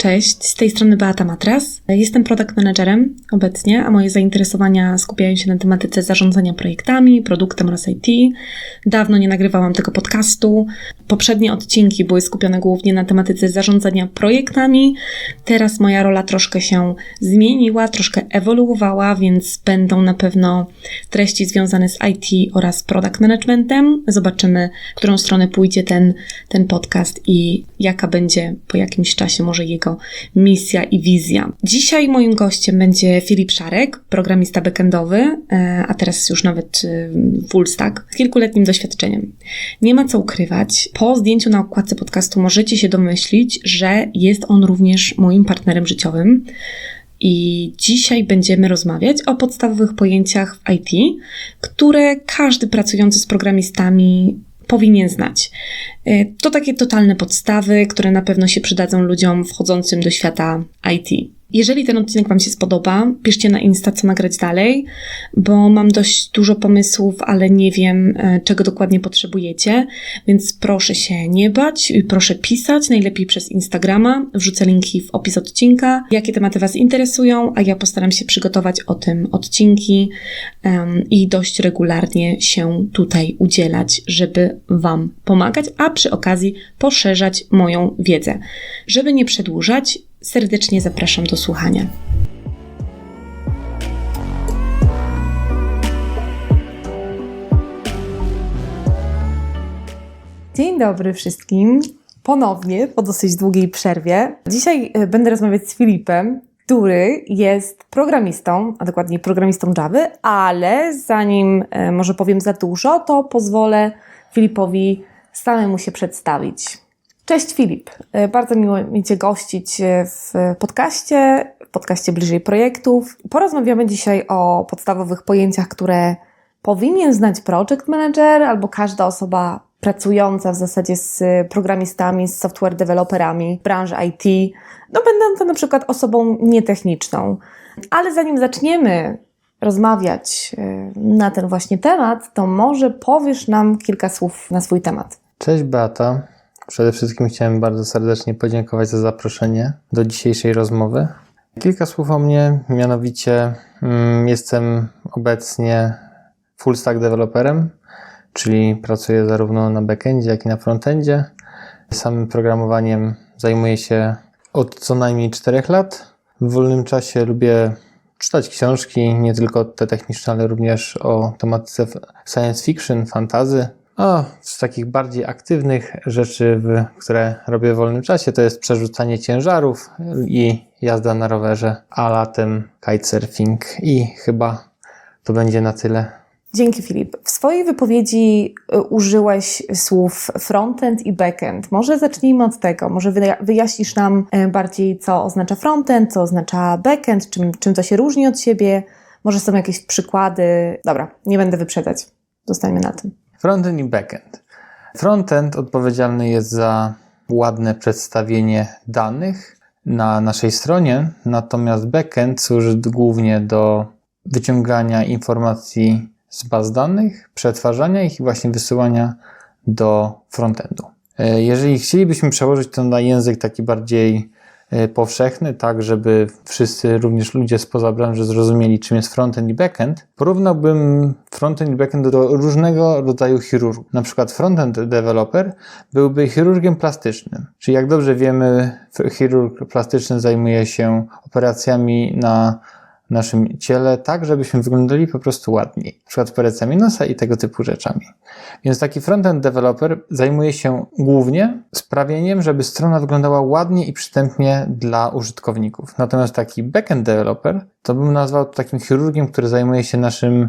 Cześć, z tej strony Beata Matras. Jestem product managerem obecnie, a moje zainteresowania skupiają się na tematyce zarządzania projektami, produktem oraz IT. Dawno nie nagrywałam tego podcastu. Poprzednie odcinki były skupione głównie na tematyce zarządzania projektami. Teraz moja rola troszkę się zmieniła, troszkę ewoluowała, więc będą na pewno treści związane z IT oraz product managementem. Zobaczymy, którą stronę pójdzie ten, ten podcast i jaka będzie po jakimś czasie może jego misja i wizja. Dzisiaj moim gościem będzie Filip Szarek, programista backendowy, e, a teraz już nawet e, full stack, z kilkuletnim doświadczeniem. Nie ma co ukrywać, po zdjęciu na okładce podcastu możecie się domyślić, że jest on również moim partnerem życiowym. I dzisiaj będziemy rozmawiać o podstawowych pojęciach w IT, które każdy pracujący z programistami powinien znać. Y, to takie totalne podstawy, które na pewno się przydadzą ludziom wchodzącym do świata IT. Jeżeli ten odcinek Wam się spodoba, piszcie na Insta, co nagrać dalej, bo mam dość dużo pomysłów, ale nie wiem, e, czego dokładnie potrzebujecie, więc proszę się nie bać, proszę pisać, najlepiej przez Instagrama. Wrzucę linki w opis odcinka, jakie tematy Was interesują, a ja postaram się przygotować o tym odcinki um, i dość regularnie się tutaj udzielać, żeby Wam pomagać, a przy okazji poszerzać moją wiedzę. Żeby nie przedłużać, serdecznie zapraszam do słuchania. Dzień dobry wszystkim. Ponownie, po dosyć długiej przerwie. Dzisiaj e, będę rozmawiać z Filipem, który jest programistą, a dokładnie programistą Java, ale zanim e, może powiem za dużo, to pozwolę Filipowi samemu się przedstawić. Cześć Filip, e, bardzo miło mi Cię gościć e, w podcaście, w podcaście Bliżej Projektów. Porozmawiamy dzisiaj o podstawowych pojęciach, które powinien znać project manager albo każda osoba pracująca w zasadzie z programistami, z software developerami branży IT, no będąca na przykład osobą nietechniczną. Ale zanim zaczniemy rozmawiać e, na ten właśnie temat, to może powiesz nam kilka słów na swój temat. Cześć Beata. Przede wszystkim chciałem bardzo serdecznie podziękować za zaproszenie do dzisiejszej rozmowy. Kilka słów o mnie, mianowicie mm, jestem obecnie full stack developerem, czyli pracuję zarówno na backendzie, jak i na frontendzie. Samym programowaniem zajmuję się od co najmniej 4 lat. W wolnym czasie lubię czytać książki, nie tylko te techniczne, ale również o tematyce science fiction, fantazy, o, z takich bardziej aktywnych rzeczy, które robię w wolnym czasie, to jest przerzucanie ciężarów i jazda na rowerze, a latem kitesurfing i chyba to będzie na tyle. Dzięki Filip. W swojej wypowiedzi y, użyłeś słów frontend i backend. Może zacznijmy od tego. Może wyjaśnisz nam y, bardziej, co oznacza frontend, co oznacza backend, czym, czym to się różni od siebie. Może są jakieś przykłady. Dobra, nie będę wyprzedzać. Zostańmy na tym. Frontend i backend. Frontend odpowiedzialny jest za ładne przedstawienie danych na naszej stronie, natomiast backend służy głównie do wyciągania informacji z baz danych, przetwarzania ich i właśnie wysyłania do frontendu. E, jeżeli chcielibyśmy przełożyć to na język taki bardziej powszechny, tak żeby wszyscy, również ludzie spoza branży zrozumieli, czym jest frontend i backend, porównałbym frontend i backend do różnego rodzaju chirurgów. Na przykład frontend developer byłby chirurgiem plastycznym, czyli jak dobrze wiemy, chirurg plastyczny zajmuje się operacjami na naszym ciele tak, żebyśmy wyglądali po prostu ładniej. Na przykład operacjami nosa i tego typu rzeczami. Więc taki frontend developer zajmuje się głównie sprawieniem, żeby strona wyglądała ładnie i przystępnie dla użytkowników. Natomiast taki backend developer to bym nazwał takim chirurgiem, który zajmuje się naszym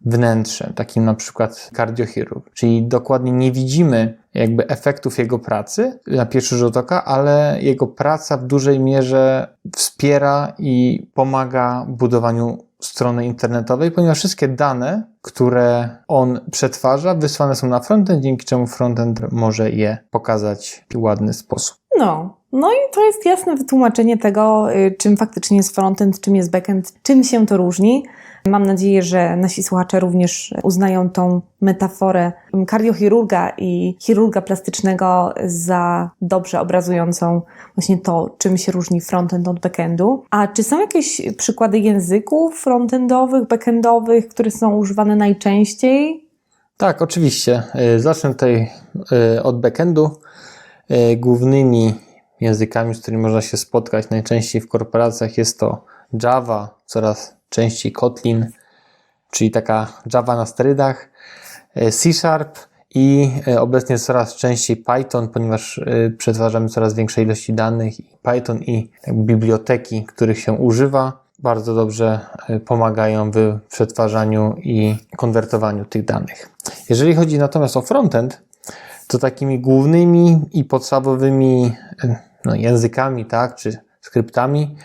wnętrzem, takim na przykład kardiochirurg. Czyli dokładnie nie widzimy jakby efektów jego pracy na pierwszy rzut oka, ale jego praca w dużej mierze wspiera i pomaga budowaniu strony internetowej, ponieważ wszystkie dane, które on przetwarza, wysłane są na frontend, dzięki czemu frontend może je pokazać w ładny sposób. No, no i to jest jasne wytłumaczenie tego, y, czym faktycznie jest frontend, czym jest backend, czym się to różni. Mam nadzieję, że nasi słuchacze również uznają tą metaforę kardiochirurga i chirurga plastycznego za dobrze obrazującą właśnie to, czym się różni frontend od backendu. A czy są jakieś przykłady języków frontendowych, backendowych, które są używane najczęściej? Tak, oczywiście. Y, Zacznę tutaj y, od backendu. Y, Głównymi językami, z którymi można się spotkać najczęściej w korporacjach jest to Java, coraz częściej Kotlin, czyli taka Java na sterydach, y, C Sharp i y, obecnie coraz częściej Python, ponieważ przetwarzamy coraz większe ilości danych. Python i biblioteki, których się używa, bardzo dobrze pomagają w przetwarzaniu i konwertowaniu tych danych. Jeżeli chodzi natomiast o frontend, to takimi głównymi i podstawowymi no, językami, tak, czy skryptami,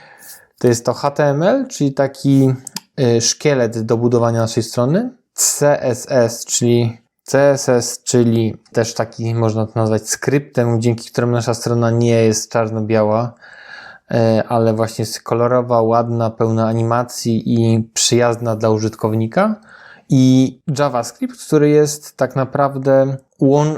to jest to HTML, czyli taki y, szkielet do budowania naszej strony, CSS, czyli CSS, czyli też taki można to nazwać skryptem, dzięki któremu nasza strona nie jest czarno-biała, y, ale właśnie jest kolorowa, ładna, pełna animacji i przyjazna dla użytkownika. I JavaScript, który jest tak naprawdę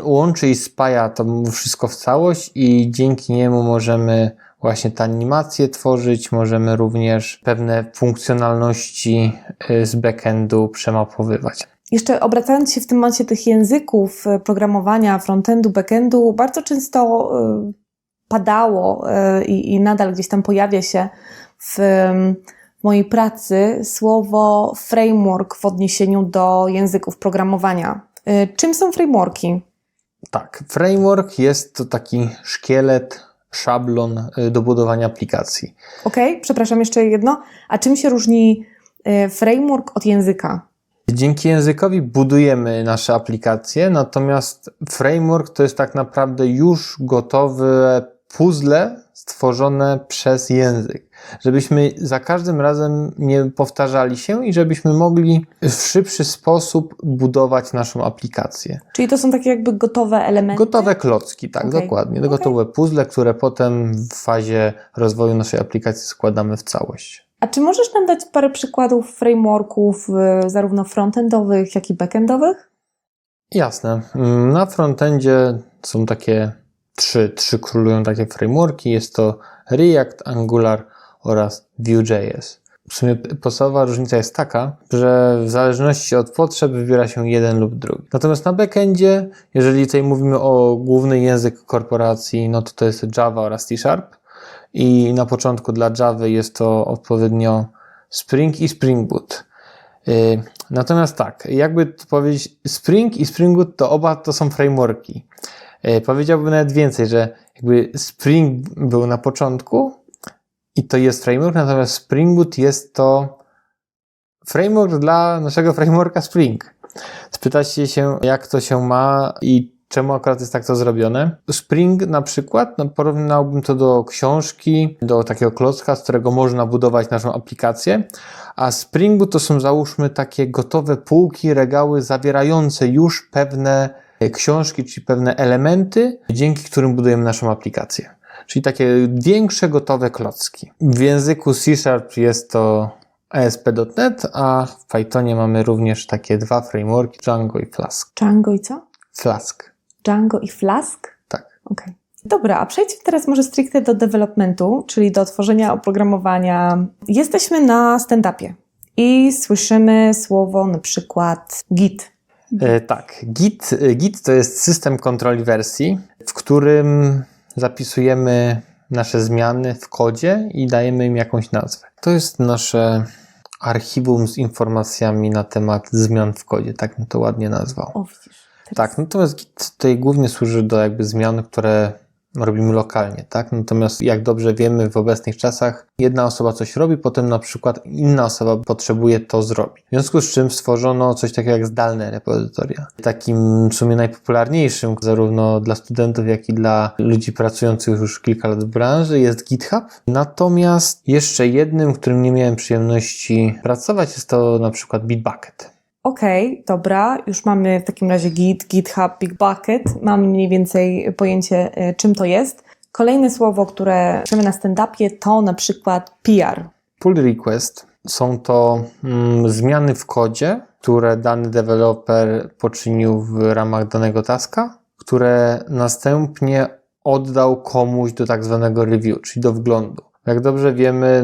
łączy i spaja to wszystko w całość i dzięki niemu możemy właśnie te animacje tworzyć, możemy również pewne funkcjonalności y, z backendu przemapowywać. Jeszcze obracając się w tym momencie tych języków e, programowania, frontendu, backendu, bardzo często e, padało i, i nadal gdzieś tam pojawia się w mojej pracy słowo framework w odniesieniu do języków programowania. E, Czym są frameworki? Tak, framework jest to taki szkielet, szablon y, do budowania aplikacji. Ok, przepraszam, jeszcze jedno. A czym się różni e, framework od języka? Dzięki językowi budujemy nasze aplikacje, natomiast framework to jest tak naprawdę już gotowe puzzle stworzone przez język. Żebyśmy za każdym razem nie powtarzali się i żebyśmy mogli w szybszy sposób budować naszą aplikację. Czyli to są takie jakby gotowe elementy? Gotowe klocki, tak, Okej. dokładnie. Okej. Gotowe puzzle, które potem w fazie rozwoju naszej aplikacji składamy w całość. A czy możesz nam dać parę przykładów frameworków, y, zarówno frontendowych, jak i backendowych? Jasne. Mm, Na frontendzie są takie trzy, trzy królują takie frameworki. Jest to React, Angular oraz Vue.js. W sumie podstawowa różnica jest taka, że w zależności od potrzeb wybiera się jeden lub drugi. Natomiast na backendzie, jeżeli tutaj mówimy o główny język korporacji, no to to jest Java oraz C Sharp. I na początku dla Java jest to odpowiednio Spring i Spring Boot. Yy, Natomiast tak, jakby to powiedzieć, Spring i Spring Boot to oba to są frameworki. Yy, Powiedziałbym nawet więcej, że jakby Spring był na początku i to jest framework, natomiast Spring Boot jest to framework dla naszego frameworka Spring. Spytacie się, jak to się ma i czemu akurat jest tak to zrobione. Spring na przykład, no, porównałbym to do książki, do takiego klocka, z którego można budować naszą aplikację, a Spring Boot to są załóżmy takie gotowe półki, regały zawierające już pewne e, książki, czyli pewne elementy, dzięki którym budujemy naszą aplikację. Czyli takie większe, gotowe klocki. W języku C Sharp jest to ASP.NET, a w Pythonie mamy również takie dwa frameworki, Django i Flask. Django i co? Flask, Django i Flask? tak. Okej. Dobra, a przejdźmy teraz może stricte do developmentu, czyli do tworzenia oprogramowania. Jesteśmy na stand-upie i słyszymy słowo na przykład Git. E, tak, Git, e, Git to jest system kontroli wersji, w którym zapisujemy nasze zmiany w kodzie i dajemy im jakąś nazwę. To jest nasze archiwum z informacjami na temat zmian w kodzie, tak bym to ładnie nazwał. O, widzisz. Tak, natomiast Git tutaj głównie służy do jakby zmian, które robimy lokalnie, tak? Natomiast jak dobrze wiemy w obecnych czasach, jedna osoba coś robi, potem na przykład inna osoba potrzebuje to zrobić. W związku z czym stworzono coś takiego jak zdalne repozytoria. Takim w sumie najpopularniejszym zarówno dla studentów, jak i dla ludzi pracujących już kilka lat w branży jest GitHub. Natomiast jeszcze jednym, którym nie miałem przyjemności pracować, jest to na przykład Bitbucket. Okej, dobra, już mamy w takim razie Git, GitHub, Bitbucket. Mamy mniej więcej pojęcie, e, czym to jest. Kolejne słowo, które słyszymy na stand-upie, to na przykład PR. Pull request są to mm, zmiany w kodzie, które dany deweloper poczynił w ramach danego taska, które następnie oddał komuś do tak zwanego review, czyli do wglądu. Jak dobrze wiemy,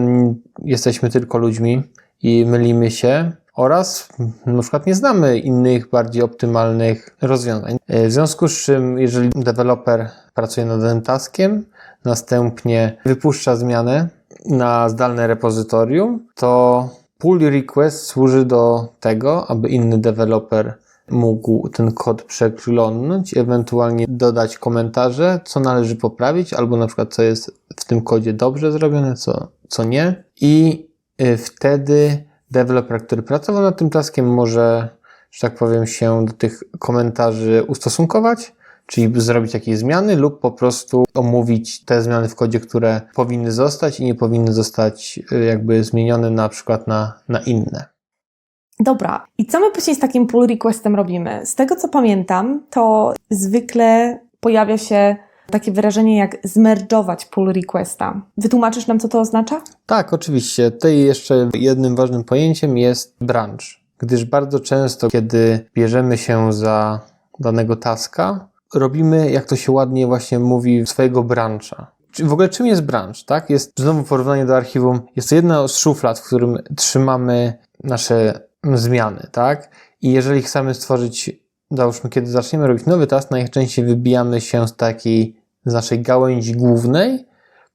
jesteśmy tylko ludźmi i mylimy się oraz na przykład nie znamy innych bardziej optymalnych rozwiązań. E, W związku z czym, jeżeli deweloper pracuje nad danym taskiem, następnie wypuszcza zmianę na zdalne repozytorium, to pull request służy do tego, aby inny deweloper mógł ten kod przeglądnąć, ewentualnie dodać komentarze, co należy poprawić, albo na przykład co jest w tym kodzie dobrze zrobione, co, co nie. I y, wtedy deweloper, który pracował nad tym taskiem, może, że tak powiem, się do tych komentarzy ustosunkować, czyli zrobić jakieś zmiany, lub po prostu omówić te zmiany w kodzie, które powinny zostać i nie powinny zostać y, jakby zmienione na przykład na, na inne. Dobra, i co my później z takim pull requestem robimy? Z tego co pamiętam, to zwykle pojawia się takie wyrażenie jak zmerdżować pull requesta. Wytłumaczysz nam, co to oznacza? Tak, oczywiście. Tutaj jeszcze jednym ważnym pojęciem jest branch, gdyż bardzo często, kiedy bierzemy się za danego taska, robimy, jak to się ładnie właśnie mówi, swojego brancha. W ogóle czym jest branch, tak? Jest znowu porównanie do archiwum. Jest to jedna z szuflad, w którym trzymamy nasze zmiany, tak? I jeżeli chcemy stworzyć, załóżmy, kiedy zaczniemy robić nowy task, najczęściej wybijamy się z takiej, z naszej gałęzi głównej,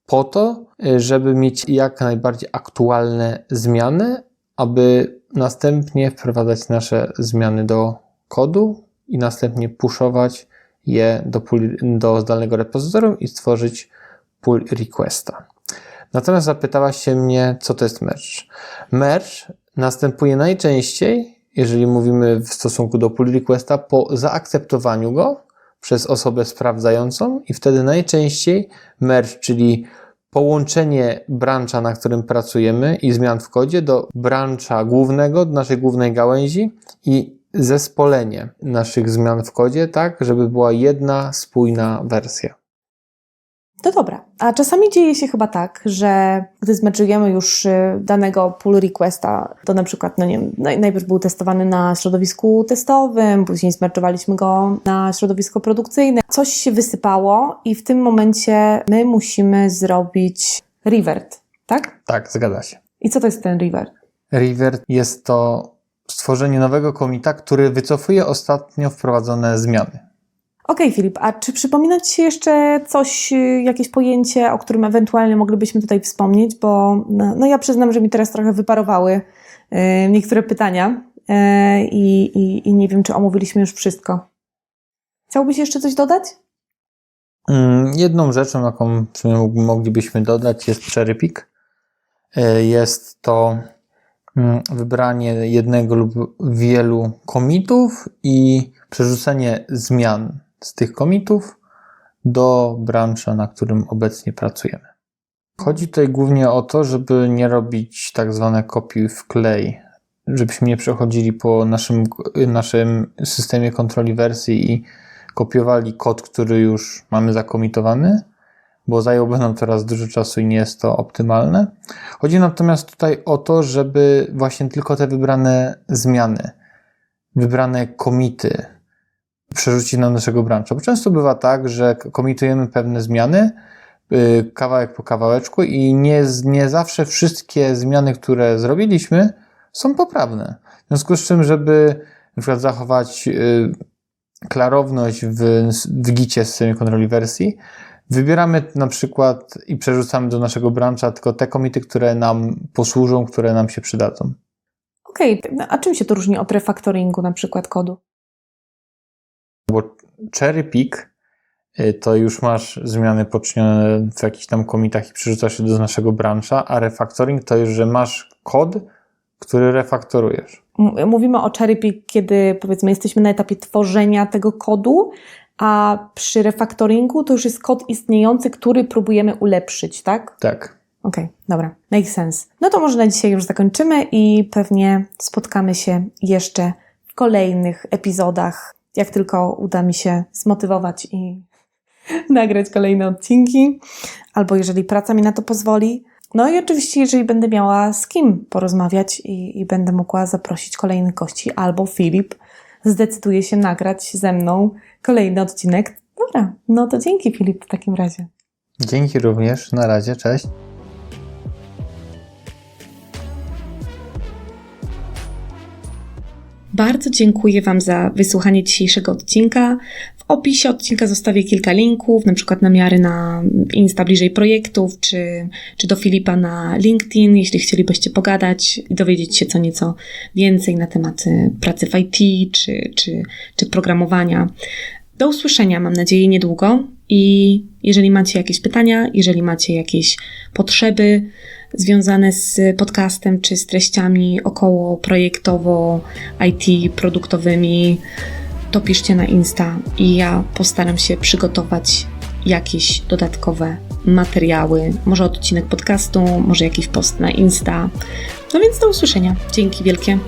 po to, y, żeby mieć jak najbardziej aktualne zmiany, aby następnie wprowadzać nasze zmiany do kodu i następnie pushować je do, do zdalnego repozytorium i stworzyć pull requesta. Natomiast zapytałaś się mnie, co to jest merge. Merge następuje najczęściej, jeżeli mówimy w stosunku do pull requesta, po zaakceptowaniu go przez osobę sprawdzającą i wtedy najczęściej merge, czyli połączenie brancha, na którym pracujemy i zmian w kodzie do brancha głównego, do naszej głównej gałęzi i zespolenie naszych zmian w kodzie, tak, żeby była jedna spójna wersja. To dobra. A czasami dzieje się chyba tak, że gdy zmeczujemy już y, danego pull requesta, to na przykład, no nie wiem, naj- najpierw był testowany na środowisku testowym, później zmeczowaliśmy go na środowisko produkcyjne, coś się wysypało i w tym momencie my musimy zrobić revert, tak? Tak, zgadza się. I co to jest ten revert? Revert jest to stworzenie nowego komita, który wycofuje ostatnio wprowadzone zmiany. Okej, Filip, a czy przypomina Ci się jeszcze coś, y, jakieś pojęcie, o którym ewentualnie moglibyśmy tutaj wspomnieć? Bo no, no ja przyznam, że mi teraz trochę wyparowały y, niektóre pytania y, i, i, nie wiem, czy omówiliśmy już wszystko. Chciałbyś jeszcze coś dodać? Mm, Jedną rzeczą, jaką moglibyśmy dodać, jest pick. E, Jest to mm, wybranie jednego lub wielu komitów i przerzucenie zmian z tych komitów do brancha, na którym obecnie pracujemy. Chodzi tutaj głównie o to, żeby nie robić tak zwane kopiuj w klej, żebyśmy nie przechodzili po naszym, naszym systemie kontroli wersji i kopiowali kod, który już mamy zakomitowany, bo zająłby nam teraz dużo czasu i nie jest to optymalne. Chodzi natomiast tutaj o to, żeby właśnie tylko te wybrane zmiany, wybrane komity przerzucić na naszego brancha. Bo często bywa tak, że komitujemy pewne zmiany yy, kawałek po kawałeczku i nie, nie zawsze wszystkie zmiany, które zrobiliśmy, są poprawne. W związku z czym, żeby na przykład zachować yy, klarowność w, w gicie systemie kontroli wersji, wybieramy na przykład i przerzucamy do naszego brancha tylko te komity, które nam posłużą, które nam się przydadzą. Okej, no, a czym się to różni od refactoringu na przykład kodu? Bo cherry pick y, to już masz zmiany poczynione w jakichś tam komitach i przerzucasz je do naszego brancha, a refactoring to już, że masz kod, który refaktorujesz. Mówimy o cherry pick, kiedy powiedzmy jesteśmy na etapie tworzenia tego kodu, a przy refactoringu to już jest kod istniejący, który próbujemy ulepszyć, tak? Tak. Okej, dobra, makes sense. No to może na dzisiaj już zakończymy i pewnie spotkamy się jeszcze w kolejnych epizodach, jak tylko uda mi się zmotywować i nagrać kolejne odcinki, albo jeżeli praca mi na to pozwoli. No i oczywiście, jeżeli będę miała z kim porozmawiać i, i będę mogła zaprosić kolejnych gości, albo Filip zdecyduje się nagrać ze mną kolejny odcinek. Dobra, no to dzięki Filip w takim razie. Dzięki również. Na razie. Cześć. Bardzo dziękuję Wam za wysłuchanie dzisiejszego odcinka. W opisie odcinka zostawię kilka linków, na przykład namiary na Insta bliżej projektów, czy, czy do Filipa na LinkedIn, jeśli chcielibyście pogadać i dowiedzieć się co nieco więcej na temat pracy w IT czy, czy, czy programowania. Do usłyszenia, mam nadzieję, niedługo. I jeżeli macie jakieś pytania, jeżeli macie jakieś potrzeby związane z podcastem czy z treściami około projektowo IT produktowymi, to piszcie na Insta i ja postaram się przygotować jakieś dodatkowe materiały, może odcinek podcastu, może jakiś post na Insta. No więc do usłyszenia. Dzięki wielkie.